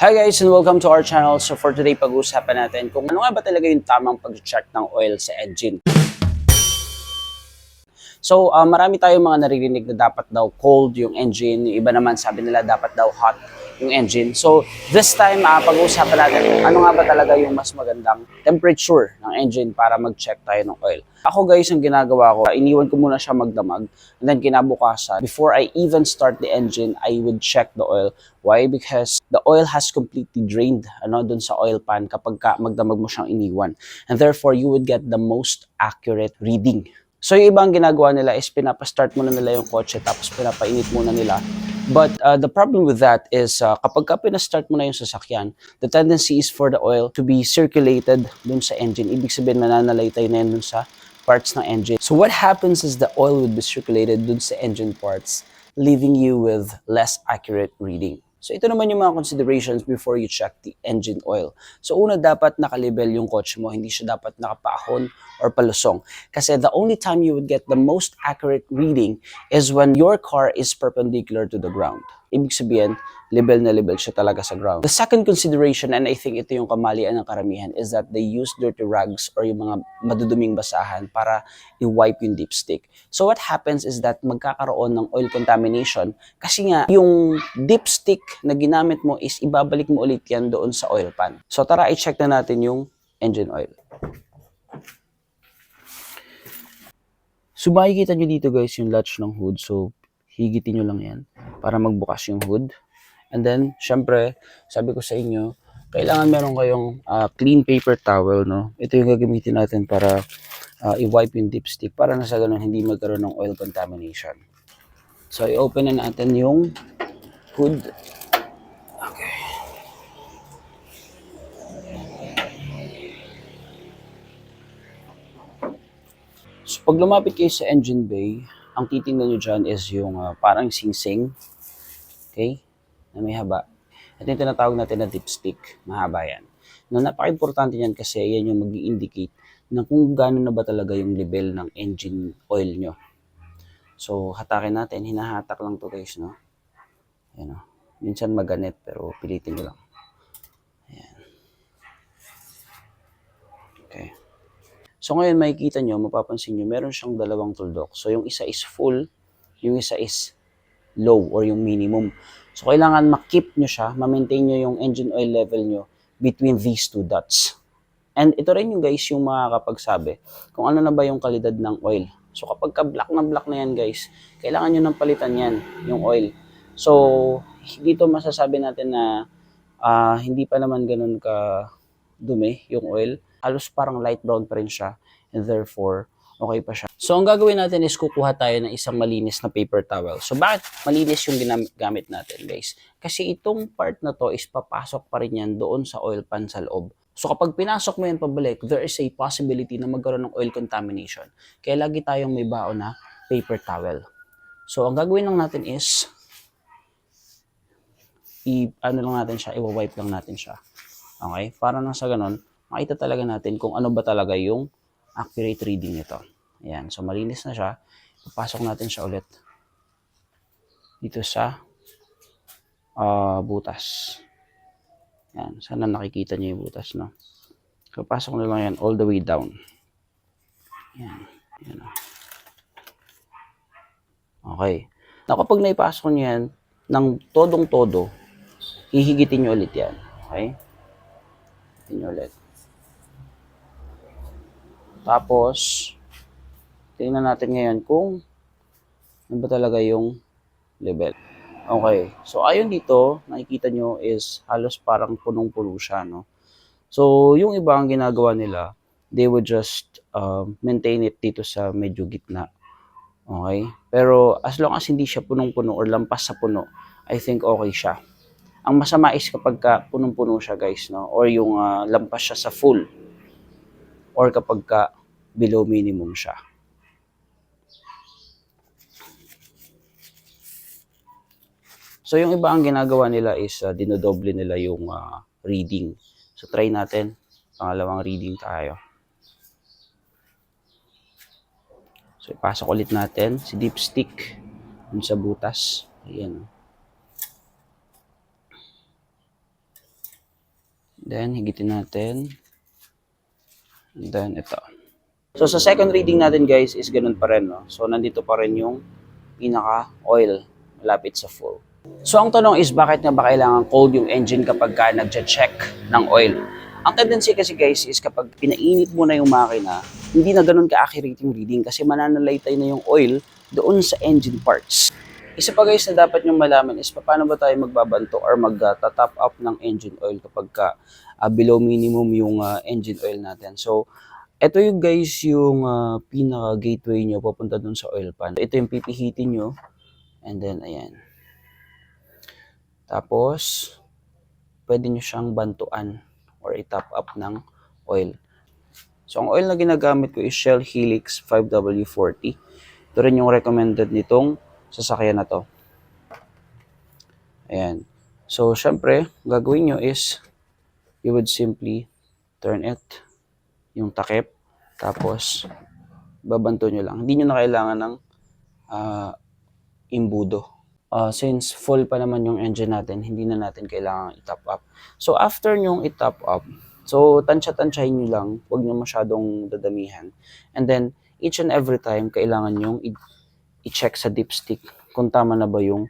Hi guys and welcome to our channel. So for today pag-uusapan natin kung ano nga ba talaga yung tamang pag-check ng oil sa engine. So ah, marami tayong mga naririnig na dapat daw cold yung engine, yung iba naman sabi nila dapat daw hot yung engine. So this time ah, pag-uusapan natin ano nga ba talaga yung mas magandang temperature ng engine para mag-check tayo ng oil. Ako guys, ang ginagawa ko, iniwan ko muna siya magdamag and then kinabukasan, before I even start the engine, I would check the oil. Why? Because the oil has completely drained ano, dun sa oil pan kapag ka magdamag mo siyang iniwan. And therefore, you would get the most accurate reading. So yung ibang ginagawa nila is pinapa-start muna nila yung kotse tapos pinapainit muna nila. But uh, the problem with that is uh, kapag ka pinastart mo na yung sasakyan, the tendency is for the oil to be circulated dun sa engine. Ibig sabihin mananalaytay na yun dun sa parts ng engine. So what happens is the oil would be circulated dun sa engine parts, leaving you with less accurate reading. So ito naman yung mga considerations before you check the engine oil. So una, dapat nakalibel yung kotse mo, hindi siya dapat nakapahon or palusong. Kasi the only time you would get the most accurate reading is when your car is perpendicular to the ground. Ibig sabihin, libel na libel siya talaga sa ground. The second consideration, and I think ito yung kamalian ng karamihan, is that they use dirty rags or yung mga maduduming basahan para i-wipe yung dipstick. So what happens is that magkakaroon ng oil contamination kasi nga yung dipstick na ginamit mo is ibabalik mo ulit yan doon sa oil pan. So tara i-check na natin yung engine oil. So makikita nyo dito guys yung latch ng hood. So higitin nyo lang yan para magbukas yung hood. And then, syempre, sabi ko sa inyo, kailangan meron kayong ah, clean paper towel, no? Ito yung gagamitin natin para ah, i-wipe yung dipstick para na sa ganun hindi magkaroon ng oil contamination. So, i-open na natin yung hood. Okay. So, pag lumapit kayo sa engine bay, ang titingnan nyo dyan is yung ah, parang singsing. Okay? Na may haba. Ito yung tinatawag natin na dipstick. Mahaba yan. Na napaka-importante yan kasi yan yung mag indicate na kung gano'n na ba talaga yung level ng engine oil nyo. So, hatakin natin. Hinahatak lang to guys, no? Ayan, no? Minsan maganit, pero pilitin nyo lang. Ayan. Okay. So ngayon makikita nyo, mapapansin nyo, meron siyang dalawang tuldok. So yung isa is full, yung isa is low or yung minimum. So kailangan makip nyo siya, ma-maintain nyo yung engine oil level nyo between these two dots. And ito rin yung guys yung makakapagsabi kung ano na ba yung kalidad ng oil. So kapag ka black na black na yan guys, kailangan nyo nang palitan yan, yung oil. So dito masasabi natin na ah, hindi pa naman ganun ka dumi yung oil. Halos parang light brown pa rin siya and therefore okay pa siya. So ang gagawin natin is kukuha tayo ng isang malinis na paper towel. So bakit malinis yung ginamit natin guys? Kasi itong part na to is papasok pa rin yan doon sa oil pan sa loob. So kapag pinasok mo yan pabalik, there is a possibility na magkaroon ng oil contamination. Kaya lagi tayong may baon na paper towel. So ang gagawin lang natin is i ano lang natin siya, i-wipe lang natin siya. Okay? Para nang sa ganun, makita talaga natin kung ano ba talaga yung accurate reading nito. Ayan. So, malinis na siya. Papasok natin siya ulit dito sa ah, butas. Ayan. Sana nakikita niyo yung butas, no? So, na lang yan all the way down. Ayan. Ayan. oh. Okay. Na kapag naipasok niyo yan ng todong-todo, hihigitin niyo ulit yan. Okay? Hihigitin niyo ulit. Tapos, tingnan natin ngayon kung ano ba talaga yung level. Okay. So, ayon dito, nakikita nyo is halos parang punong-puno siya, no? So, yung iba ang ginagawa nila, they would just um, maintain it dito sa medyo gitna. Okay? Pero, as long as hindi siya punong-puno or lampas sa puno, I think okay siya. Ang masama is kapag ka punong-puno siya, guys, no? Or yung ah, lampas siya sa full or kapag ka below minimum siya. So yung iba ang ginagawa nila is uh, dinodoble nila yung ah, reading. So try natin. Pangalawang reading tayo. So ipasok ulit natin si dipstick dun sa butas. Ayan. Then, higitin natin. And then, ito. So, sa second reading natin, guys, is ganun pa rin, no? So, nandito pa rin yung pinaka-oil malapit sa full. So, ang tanong is, bakit nga ba kailangan cold yung engine kapag ka nagche-check ng oil? Ang tendency kasi, guys, is kapag pinainit mo na yung makina, hindi na ganun ka-accurate yung reading kasi mananalaytay na yung oil doon sa engine parts. Isa pa guys na dapat nyo malaman is paano ba tayo magbabanto or mag-top up ng engine oil kapag ka ah, below minimum yung ah, engine oil natin. So, ito yung guys yung ah, pinaka gateway nyo papunta dun sa oil pan. Ito yung pipihitin nyo. And then, ayan. Tapos, pwede nyo siyang bantuan or i-top up ng oil. So, ang oil na ginagamit ko is Shell Helix 5W40. Ito rin yung recommended nitong sasakyan na to. Ayan. So, syempre, gagawin nyo is, you would simply turn it, yung takip, tapos, babanto nyo lang. Hindi nyo na kailangan ng ah, imbudo. Ah, since full pa naman yung engine natin, hindi na natin kailangan i-top up. So, after nyong i-top up, so, tansya-tansyahin nyo lang, huwag nyo masyadong dadamihan. And then, each and every time, kailangan nyong i-check sa dipstick kung tama na ba yung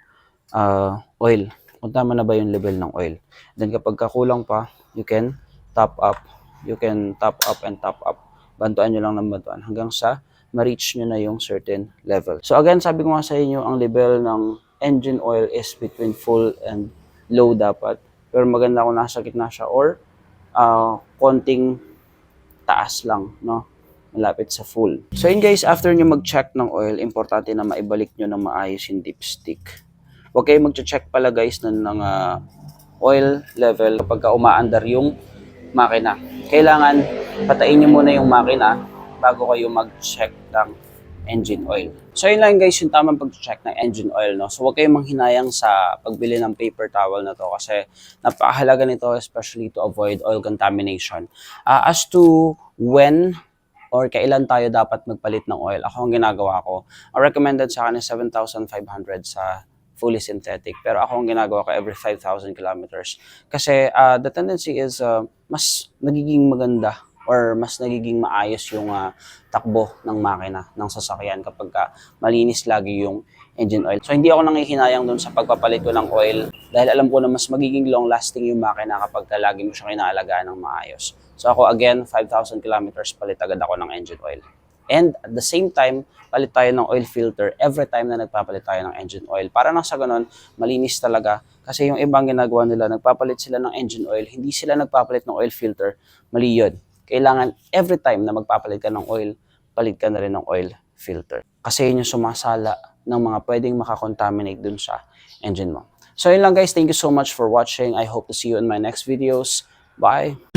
ah, oil, kung tama na ba yung level ng oil. Then kapag kakulang pa, you can top up, you can top up and top up. Bantuan nyo lang ng bantuan hanggang sa ma-reach nyo na yung certain level. So again, sabi ko nga sa inyo, ang level ng engine oil is between full and low dapat. Pero maganda kung nasa gitna siya or ah, konting taas lang, no? Malapit sa full. So yun guys, after nyo mag-check ng oil, importante na maibalik nyo ng maayos yung dipstick. Huwag kayo mag-check pala guys ng, ng ah, oil level kapag ka umaandar yung makina. Kailangan patayin nyo muna yung makina bago kayo mag-check ng engine oil. So yun lang guys yung tamang pag-check ng engine oil. No? So huwag kayong manghinayang sa pagbili ng paper towel na to kasi napakahalaga nito especially to avoid oil contamination. Ah, as to when or kailan tayo dapat magpalit ng oil. Ako ang ginagawa ko. Ang recommended sa akin is 7,500 sa fully synthetic. Pero ako ang ginagawa ko every 5,000 kilometers. Kasi uh, the tendency is uh, mas nagiging maganda or mas nagiging maayos yung uh, takbo ng makina, ng sasakyan kapag ka malinis lagi yung engine oil. So hindi ako nangihinayang doon sa pagpapalit ko ng oil dahil alam ko na mas magiging long lasting yung makina kapag ka lagi mo siya inaalagaan ng maayos. So ako again, 5,000 kilometers palit agad ako ng engine oil. And at the same time, palit tayo ng oil filter every time na nagpapalit tayo ng engine oil. Para nang sa ganun, malinis talaga. Kasi yung ibang ginagawa nila, nagpapalit sila ng engine oil, hindi sila nagpapalit ng oil filter, mali yun. Kailangan every time na magpapalit ka ng oil, palit ka na rin ng oil filter. Kasi yun yung sumasala ng mga pwedeng makakontaminate dun sa engine mo. So yun lang guys, thank you so much for watching. I hope to see you in my next videos. Bye!